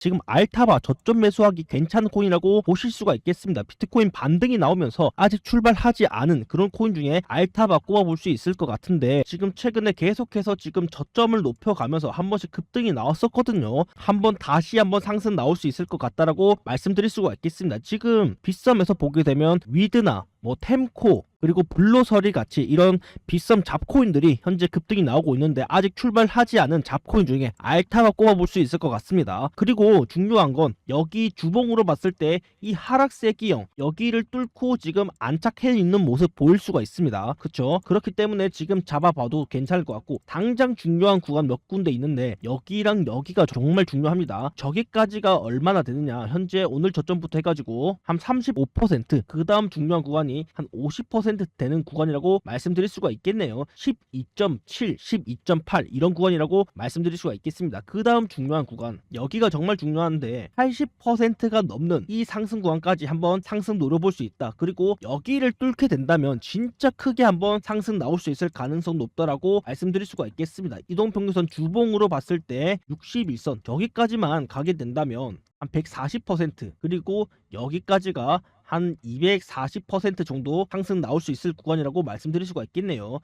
지금 알타바 저점 매수하기 괜찮은 코인이라고 보실 수가 있겠습니다. 비트코인 반등이 나오면서 아직 출발하지 않은 그런 코인 중에 알타바 꼽아볼 수 있을 것 같은데 지금 최근에 계속해서 지금 저점을 높여가면서 한 번씩 급등이 나왔었거든요. 한 번 다시 한 번 상승 나올 수 있을 것 같다라고 말씀드릴 수가 있겠습니다. 지금 빗썸에서 보게 되면 위드나 뭐 템코 그리고 블로서리 같이 이런 비썸 잡코인들이 현재 급등이 나오고 있는데 아직 출발하지 않은 잡코인 중에 알타가 꼽아볼 수 있을 것 같습니다. 그리고 중요한 건 여기 주봉으로 봤을 때 이 하락세 기형 여기를 뚫고 지금 안착해 있는 모습 보일 수가 있습니다. 그쵸? 그렇기 때문에 지금 잡아봐도 괜찮을 것 같고 당장 중요한 구간 몇 군데 있는데 여기랑 여기가 정말 중요합니다. 저기까지가 얼마나 되느냐 현재 오늘 저점부터 해가지고 한 35%그 다음 중요한 구간이 한 50% 되는 구간이라고 말씀드릴 수가 있겠네요. 12.7, 12.8 이런 구간이라고 말씀드릴 수가 있겠습니다. 그 다음 중요한 구간 여기가 정말 중요한데 80%가 넘는 이 상승 구간까지 한번 상승 노려볼 수 있다. 그리고 여기를 뚫게 된다면 진짜 크게 한번 상승 나올 수 있을 가능성 높다라고 말씀드릴 수가 있겠습니다. 이동평균선 주봉으로 봤을 때 61선 여기까지만 가게 된다면 한 140% 그리고 여기까지가 한 240% 정도 상승 나올 수 있을 구간이라고 말씀드릴 수가 있겠네요.